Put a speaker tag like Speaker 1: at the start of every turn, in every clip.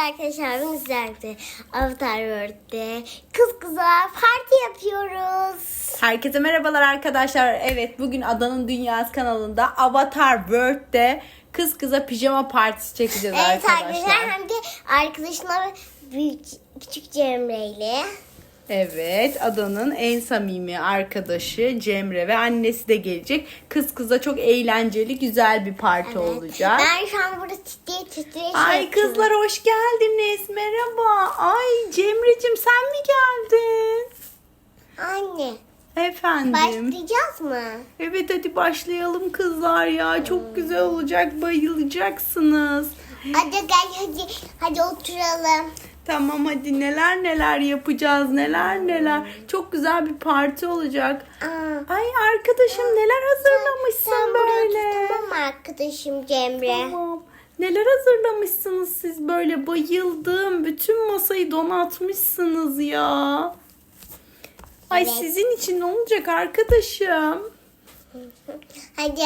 Speaker 1: arkadaşlar bugün sizlerle Avatar World'de kız kıza parti yapıyoruz.
Speaker 2: Herkese merhabalar arkadaşlar. Evet bugün Adanın Dünyası kanalında Avatar World'de kız kıza pijama partisi çekeceğiz
Speaker 1: Evet
Speaker 2: arkadaşlar.
Speaker 1: arkadaşlar hem de arkadaşımla büyük küçük Cemre ile.
Speaker 2: Evet Adanın en samimi arkadaşı Cemre ve annesi de gelecek. Kız kıza çok eğlenceli güzel bir parti olacak.
Speaker 1: Ben şu an burada titreye titreye şey
Speaker 2: Ay kızlar hoş geldiniz. Merhaba. Ay Cemre'cim sen mi geldin?
Speaker 1: Anne
Speaker 2: Efendim.
Speaker 1: başlayacağız mı?
Speaker 2: Evet hadi başlayalım kızlar ya. Çok güzel olacak. Bayılacaksınız.
Speaker 1: Hadi gel hadi, hadi oturalım.
Speaker 2: Tamam hadi neler neler yapacağız. Neler neler. Çok güzel bir parti olacak.
Speaker 1: Aa,
Speaker 2: Ay arkadaşım neler hazırlamışsın
Speaker 1: sen burada
Speaker 2: böyle.
Speaker 1: tamam arkadaşım Cemre?
Speaker 2: Tamam. Neler hazırlamışsınız siz böyle bayıldım. Bütün masayı donatmışsınız ya. Ay
Speaker 1: Evet.
Speaker 2: sizin için ne olacak arkadaşım?
Speaker 1: Hadi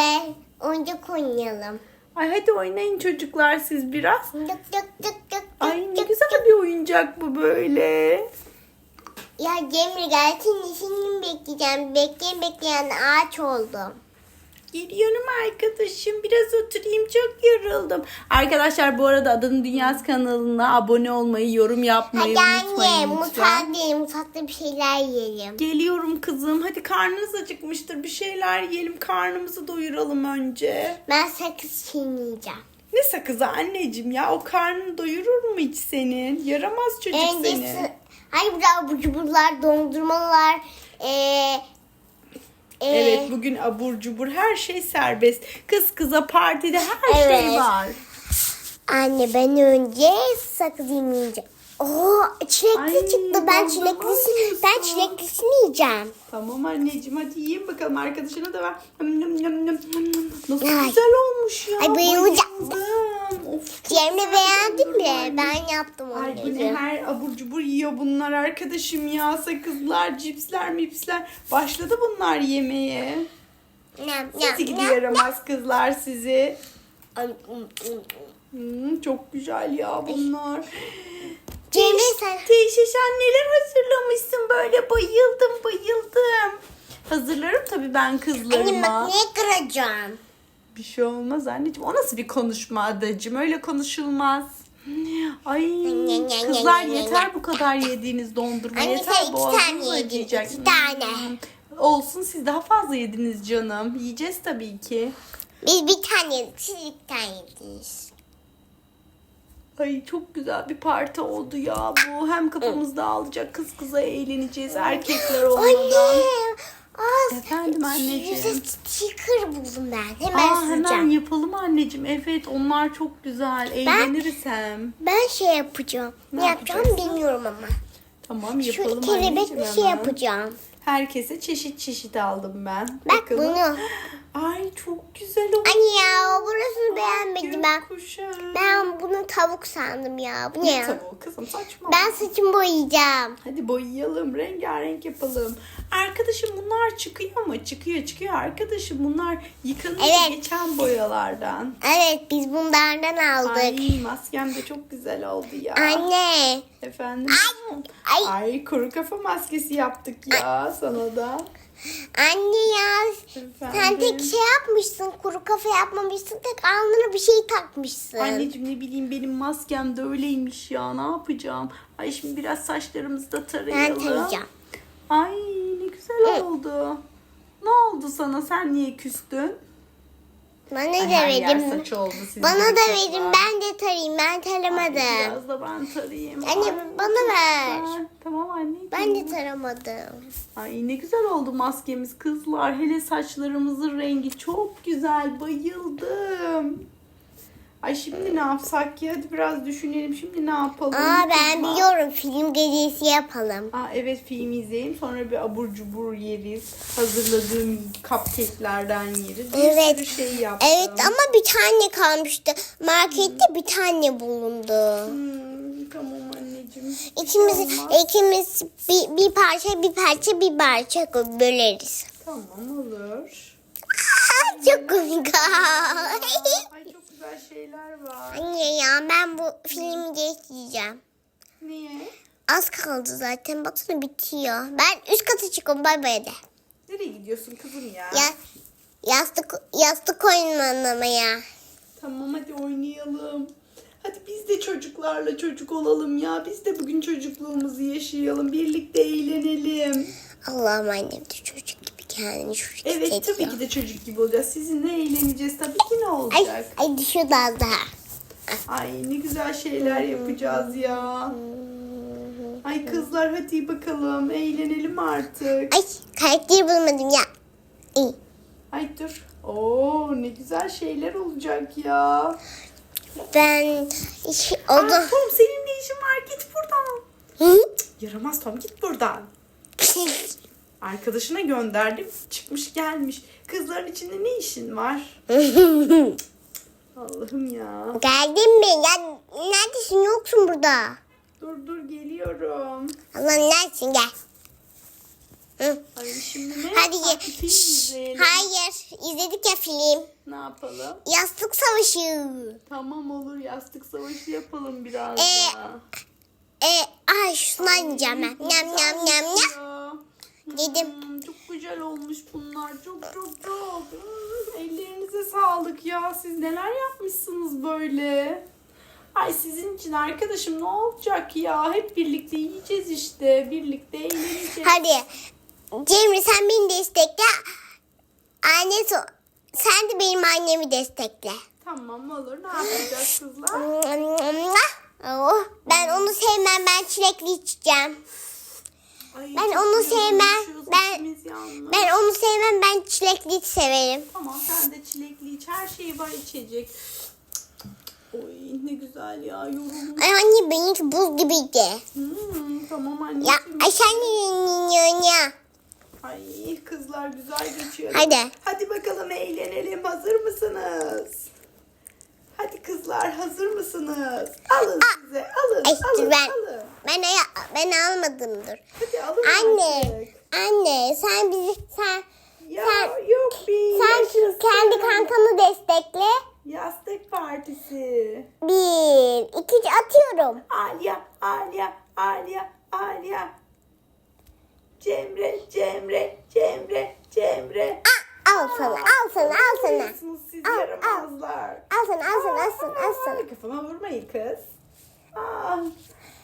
Speaker 1: oyuncak oynayalım.
Speaker 2: Ay hadi oynayın çocuklar siz biraz.
Speaker 1: Dık dık dık
Speaker 2: Ay güzel bir oyuncak bu böyle.
Speaker 1: Ya Cemre gelsin işini bekleyeceğim. Bekleyen bekleyen ağaç oldum.
Speaker 2: Geliyorum arkadaşım. Biraz oturayım. Çok yoruldum. Arkadaşlar bu arada Adanın Dünyası kanalına abone olmayı, yorum yapmayı
Speaker 1: Hadi
Speaker 2: unutmayın
Speaker 1: anne
Speaker 2: lütfen.
Speaker 1: mutfağa. Mutfakta bir şeyler yiyelim.
Speaker 2: Geliyorum kızım. Hadi karnınız acıkmıştır. Bir şeyler yiyelim. Karnımızı doyuralım önce.
Speaker 1: Ben sakız çiğneyeceğim.
Speaker 2: Ne sakızı anneciğim ya? O karnını doyurur mu hiç senin? Yaramaz çocuk
Speaker 1: Önce
Speaker 2: seni.
Speaker 1: Hayır burada abur cuburlar, dondurmalar, ee, ee,
Speaker 2: Evet bugün abur cubur her şey serbest. Kız kıza partide her şey
Speaker 1: Evet.
Speaker 2: var.
Speaker 1: Anne ben önce sakız yemeyeceğim. Oo çilekli
Speaker 2: Ay,
Speaker 1: çıktı. Ben
Speaker 2: dondurma
Speaker 1: çileklisi,
Speaker 2: yiyorsun.
Speaker 1: ben çileklisini yiyeceğim.
Speaker 2: Tamam anneciğim hadi yiyin bakalım arkadaşına da ver. Nım. Nasıl
Speaker 1: Ay.
Speaker 2: güzel olmuş ya.
Speaker 1: Ay, bayılacağım. Cemre
Speaker 2: güzel
Speaker 1: beğendin mi? Ben yaptım
Speaker 2: Ay bu
Speaker 1: onu.
Speaker 2: ne her abur cubur yiyor bunlar arkadaşım ya. Sakızlar, cipsler, mipsler. Başladı bunlar yemeye.
Speaker 1: Nem,
Speaker 2: Sizi
Speaker 1: nem,
Speaker 2: gidi
Speaker 1: nem.
Speaker 2: yaramaz kızlar sizi.
Speaker 1: Ay, ım, ım, ım.
Speaker 2: Hmm, çok güzel ya bunlar.
Speaker 1: Sen...
Speaker 2: Teyşeşen neler hazırlamışsın böyle bayıldım bayıldım. Hazırlarım tabii ben
Speaker 1: Anne
Speaker 2: kızlarıma.
Speaker 1: bak neye kıracağım?
Speaker 2: Bir şey olmaz anneciğim. O nasıl bir konuşma adacığım? Öyle konuşulmaz. Ay kızlar yeter bu kadar yediğiniz dondurma
Speaker 1: Anne
Speaker 2: yeter
Speaker 1: sen iki tane yedin, iki tane.
Speaker 2: Hmm. Olsun siz daha fazla yediniz canım. Yiyeceğiz tabii ki.
Speaker 1: Biz bir tane yedik, siz bir tane yediniz.
Speaker 2: Ay çok güzel bir parti oldu ya bu. Hem kafamız dağılacak kız kıza eğleneceğiz erkekler olmadan.
Speaker 1: Anne! Aa,
Speaker 2: Efendim anneciğim.
Speaker 1: Yüze sticker buldum ben. Hemen
Speaker 2: Aa, hemen
Speaker 1: süreceğim.
Speaker 2: yapalım anneciğim. Evet onlar çok güzel. Eğleniriz hem.
Speaker 1: Ben şey yapacağım. Ne,
Speaker 2: Ne
Speaker 1: yapacağım
Speaker 2: yapacaksın?
Speaker 1: bilmiyorum ama.
Speaker 2: Tamam yapalım
Speaker 1: kelebek
Speaker 2: anneciğim
Speaker 1: bir şey
Speaker 2: hemen.
Speaker 1: yapacağım.
Speaker 2: Herkese çeşit çeşit aldım ben.
Speaker 1: Bak
Speaker 2: Bakalım.
Speaker 1: bunu.
Speaker 2: Ay çok güzel oldu.
Speaker 1: Anne ya burasını beğenmedim ben. Ben bunu tavuk sandım ya. Bu ne
Speaker 2: Ne
Speaker 1: ya?
Speaker 2: tavuğu kızım saçma.
Speaker 1: Ben saçımı boyayacağım.
Speaker 2: Hadi boyayalım, rengarenk yapalım. Arkadaşım bunlar çıkıyor mu? Çıkıyor, çıkıyor. Arkadaşım bunlar yıkanıyor
Speaker 1: Evet.
Speaker 2: geçen boyalardan.
Speaker 1: Evet biz bunlardan aldık.
Speaker 2: Ay maskem de çok güzel oldu ya.
Speaker 1: Anne.
Speaker 2: Efendim?
Speaker 1: Ay.
Speaker 2: Ay kuru kafa maskesi yaptık ya sana da.
Speaker 1: Anne ya sen
Speaker 2: Efendim?
Speaker 1: tek şey yapmışsın. Kuru kafa yapmamışsın. Tek alnına bir şey takmışsın.
Speaker 2: Anneciğim ne bileyim benim maskem de öyleymiş ya ne yapacağım? Ay şimdi biraz saçlarımızı da
Speaker 1: ben
Speaker 2: tarayalım.
Speaker 1: tarayacağım.
Speaker 2: Ay ne güzel oldu. Ne oldu sana sen niye küstün?
Speaker 1: Bana da
Speaker 2: her yer
Speaker 1: verin.
Speaker 2: saç oldu sizin
Speaker 1: Bana da verin. Ben de tarayayım. Ben taramadım.
Speaker 2: Biraz da ben tarayayım.
Speaker 1: Anne,
Speaker 2: Ay,
Speaker 1: bana ver.
Speaker 2: güzel. Tamam anneciğim.
Speaker 1: Ben de taramadım.
Speaker 2: Ay ne güzel oldu maskemiz kızlar. Hele saçlarımızın rengi çok güzel. Bayıldım. Ay şimdi ne yapsak ki? Hadi biraz düşünelim. Şimdi ne yapalım?
Speaker 1: Aa ben
Speaker 2: kızlar?
Speaker 1: biliyorum. Film gecesi yapalım.
Speaker 2: Aa, evet film izleyelim. Sonra bir abur cubur yeriz. Hazırladığım cupcake'lerden yeriz. Bir
Speaker 1: Evet.
Speaker 2: sürü şey yaptım.
Speaker 1: Evet ama bir tane kalmıştı. Markette bir tane bulundu.
Speaker 2: Hmm, tamam anneciğim.
Speaker 1: İkimiz,
Speaker 2: Olmaz.
Speaker 1: ikimiz bir, bir parça bir parça bir parça böleriz.
Speaker 2: Tamam olur.
Speaker 1: Aa, çok komik.
Speaker 2: Güzel şeyler var.
Speaker 1: Anne ya ben bu filmi geçeceğim.
Speaker 2: Niye?
Speaker 1: Az kaldı zaten. Baksana bitiyor. Ben üst kata çıkıyorum. Bay bay de.
Speaker 2: Nereye gidiyorsun kızım ya?
Speaker 1: Ya, yastık, yastık oynamaya.
Speaker 2: Tamam hadi oynayalım. Hadi biz de çocuklarla çocuk olalım ya. Biz de bugün çocukluğumuzu yaşayalım. Birlikte eğlenelim.
Speaker 1: Allah'ım annem de çocuk gibi kendini çocuk
Speaker 2: Evet
Speaker 1: hissediyor.
Speaker 2: tabii ki de çocuk gibi olacağız. Sizinle eğleneceğiz. Tabii ki ne
Speaker 1: Ay,
Speaker 2: olacak?
Speaker 1: ay düşüyordu az daha.
Speaker 2: Ay ne güzel şeyler yapacağız ya. Ay kızlar hadi bakalım eğlenelim artık.
Speaker 1: Ay karakteri bulamadım ya. İyi.
Speaker 2: Ay dur. Oo ne güzel şeyler olacak ya.
Speaker 1: Ben iş,
Speaker 2: Aa. Tom senin ne işin var? Git buradan. Yaramaz Tom git buradan. Arkadaşına gönderdim. Çıkmış gelmiş. Kızların içinde ne işin var? Allah'ım ya.
Speaker 1: Geldin mi? Ya neredesin? Yoksun burada.
Speaker 2: Dur dur geliyorum.
Speaker 1: Allah'ım neredesin? Gel. Hı.
Speaker 2: Ay şimdi ne
Speaker 1: Hadi ye.
Speaker 2: Film izleyelim.
Speaker 1: Hayır. izledik ya film.
Speaker 2: Ne yapalım?
Speaker 1: Yastık Savaşı.
Speaker 2: Tamam olur yastık savaşı yapalım biraz
Speaker 1: Ee,
Speaker 2: daha.
Speaker 1: E, ay şundan yiyeceğim ben. Nyam nyam nyam nyam. Yedim.
Speaker 2: Hmm, çok güzel olmuş bunlar. Çok çok çok. Hmm, Ellerinize sağlık ya. Siz neler yapmışsınız böyle? Ay sizin için arkadaşım ne olacak ya? Hep birlikte yiyeceğiz işte. Birlikte eğleneceğiz.
Speaker 1: Hadi. Cemre sen beni destekle. Anne so- sen de benim annemi destekle.
Speaker 2: Tamam olur. Ne yapacağız kızlar?
Speaker 1: Oh, ben onu sevmem. Ben çilekli içeceğim.
Speaker 2: Ay,
Speaker 1: Ben onu sevmem. Ben-. Ben onu sevmem. Ben çilekli severim.
Speaker 2: Tamam sen de çilekli iç. Her şey var içecek. Oy ne güzel ya yorulmuş.
Speaker 1: Ay anne benimki buz gibiydi.
Speaker 2: Hmm, tamam
Speaker 1: Ya
Speaker 2: anneciğim.
Speaker 1: ay sen ne ya?
Speaker 2: Ay kızlar güzel geçiyor.
Speaker 1: Hadi.
Speaker 2: Hadi bakalım eğlenelim. Hazır mısınız? Hadi kızlar hazır mısınız? Alın size. Alın.
Speaker 1: Ay,
Speaker 2: alın.
Speaker 1: ben-
Speaker 2: alın.
Speaker 1: Ben ben almadım dur.
Speaker 2: Hadi alın
Speaker 1: Anne,
Speaker 2: artık.
Speaker 1: anne sen bizi sen
Speaker 2: Ya
Speaker 1: sen-
Speaker 2: yok bir
Speaker 1: sen
Speaker 2: yaşasın.
Speaker 1: kendi kankanı destekle.
Speaker 2: Yastık partisi.
Speaker 1: Bir, iki atıyorum.
Speaker 2: Alya, Alya, Alya, Alya. Cemre, Cemre, Cemre, Cemre.
Speaker 1: Al, al sana, al sana,
Speaker 2: yapıyorsunuz siz
Speaker 1: Al, al.
Speaker 2: yaramazlar?
Speaker 1: Al sana, al sana, al sana, al sana.
Speaker 2: Aa, Kafama vurmayın kız. Aa,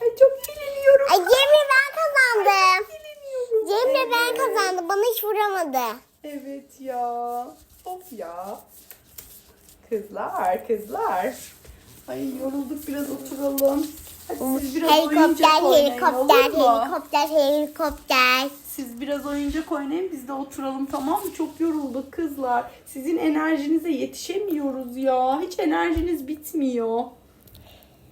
Speaker 2: ay çok eğleniyorum.
Speaker 1: Ay Cemre ben kazandım.
Speaker 2: Eğleniyorum.
Speaker 1: Cemre ben
Speaker 2: Evet.
Speaker 1: kazandım. Bana hiç vuramadı.
Speaker 2: Evet ya. Of ya. Kızlar, kızlar. Ay yorulduk biraz oturalım. Hadi siz biraz
Speaker 1: Helikopter,
Speaker 2: oyuncak oynayın
Speaker 1: helikopter,
Speaker 2: olur mu?
Speaker 1: helikopter, helikopter.
Speaker 2: Siz biraz oyuncak oynayın biz de oturalım tamam mı? Çok yorulduk kızlar. Sizin enerjinize yetişemiyoruz ya. Hiç enerjiniz bitmiyor.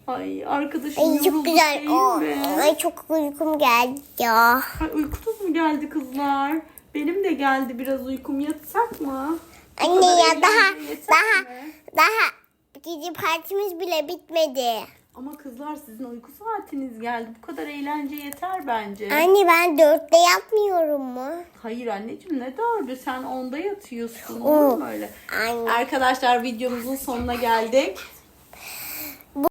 Speaker 2: Ay arkadaşım
Speaker 1: Ay çok güzel. Aa? Ay çok uykum geldi ya.
Speaker 2: Ay, uykunuz mu geldi kızlar? Benim de geldi biraz uykum. Yatsak mı? Bu
Speaker 1: Anne ya daha daha
Speaker 2: mi?
Speaker 1: daha gece partimiz bile bitmedi.
Speaker 2: Ama kızlar sizin uyku saatiniz geldi. Bu kadar eğlence yeter bence.
Speaker 1: Anne ben dörtte yapmıyorum mu?
Speaker 2: Hayır anneciğim ne dördü? Sen onda yatıyorsun. Olur mu öyle?
Speaker 1: Anne.
Speaker 2: Arkadaşlar videomuzun sonuna geldik.